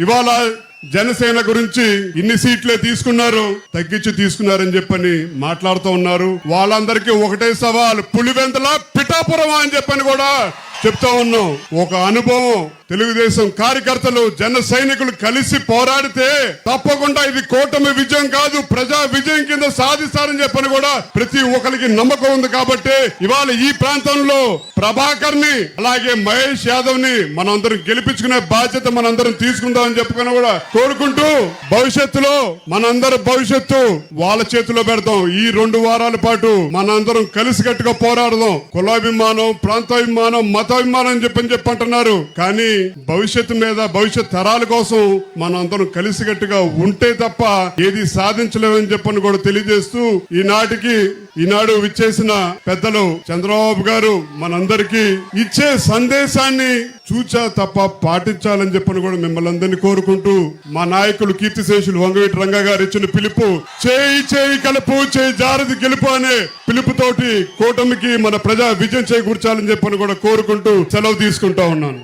ఇవాళ జనసేన గురించి ఇన్ని సీట్లే తీసుకున్నారు తగ్గించి తీసుకున్నారని చెప్పని మాట్లాడుతూ ఉన్నారు. వాళ్ళందరికీ ఒకటే సవాల్ పులివెందల పిఠాపురం అని చెప్పని కూడా చెప్తా ఉన్నాం. ఒక అనుభవం తెలుగుదేశం కార్యకర్తలు జన సైనికులు కలిసి పోరాడితే తప్పకుండా ఇది కూటమి విజయం కాదు ప్రజా విజయం కింద సాధిస్తారని చెప్పని కూడా ప్రతి ఒక్కరికి నమ్మకం ఉంది కాబట్టి ఇవాళ ఈ ప్రాంతంలో ప్రభాకర్ని అలాగే మహేష్ యాదవ్ని మనందరం గెలిపించుకునే బాధ్యత మనందరం తీసుకుందామని చెప్పుకొని కూడా కోరుకుంటూ భవిష్యత్తులో మనందరం భవిష్యత్తు వాళ్ళ చేతిలో పెడతాం. ఈ రెండు వారాల పాటు మనందరం కలిసికట్టుగా పోరాడదాం. కులాభిమానం ప్రాంతాభిమానం మతాభిమానం చెప్పని చెప్పంటున్నారు కానీ భవిష్యత్తు మీద భవిష్యత్ తరాల కోసం మనందరం కలిసికట్టుగా ఉంటే తప్ప ఏది సాధించలేమని చెప్పని కూడా తెలియజేస్తూ ఈనాటికి ఈనాడు విచ్చేసిన పెద్దలు చంద్రబాబు గారు మనందరికీ ఇచ్చే సందేశాన్ని చూచా తప్ప పాటించాలని చెప్పని కూడా మిమ్మల్ని అందరినీ కోరుకుంటూ మా నాయకులు కీర్తిశేషులు వంగవేటి రంగా గారు ఇచ్చిన పిలుపు చేయి చేయి కలుపు చేయి జారది గెలుపు అనే పిలుపుతోటి కూటమికి మన ప్రజా విజయం చేకూర్చాలని చెప్పని కూడా కోరుకుంటూ సెలవు తీసుకుంటా ఉన్నాను.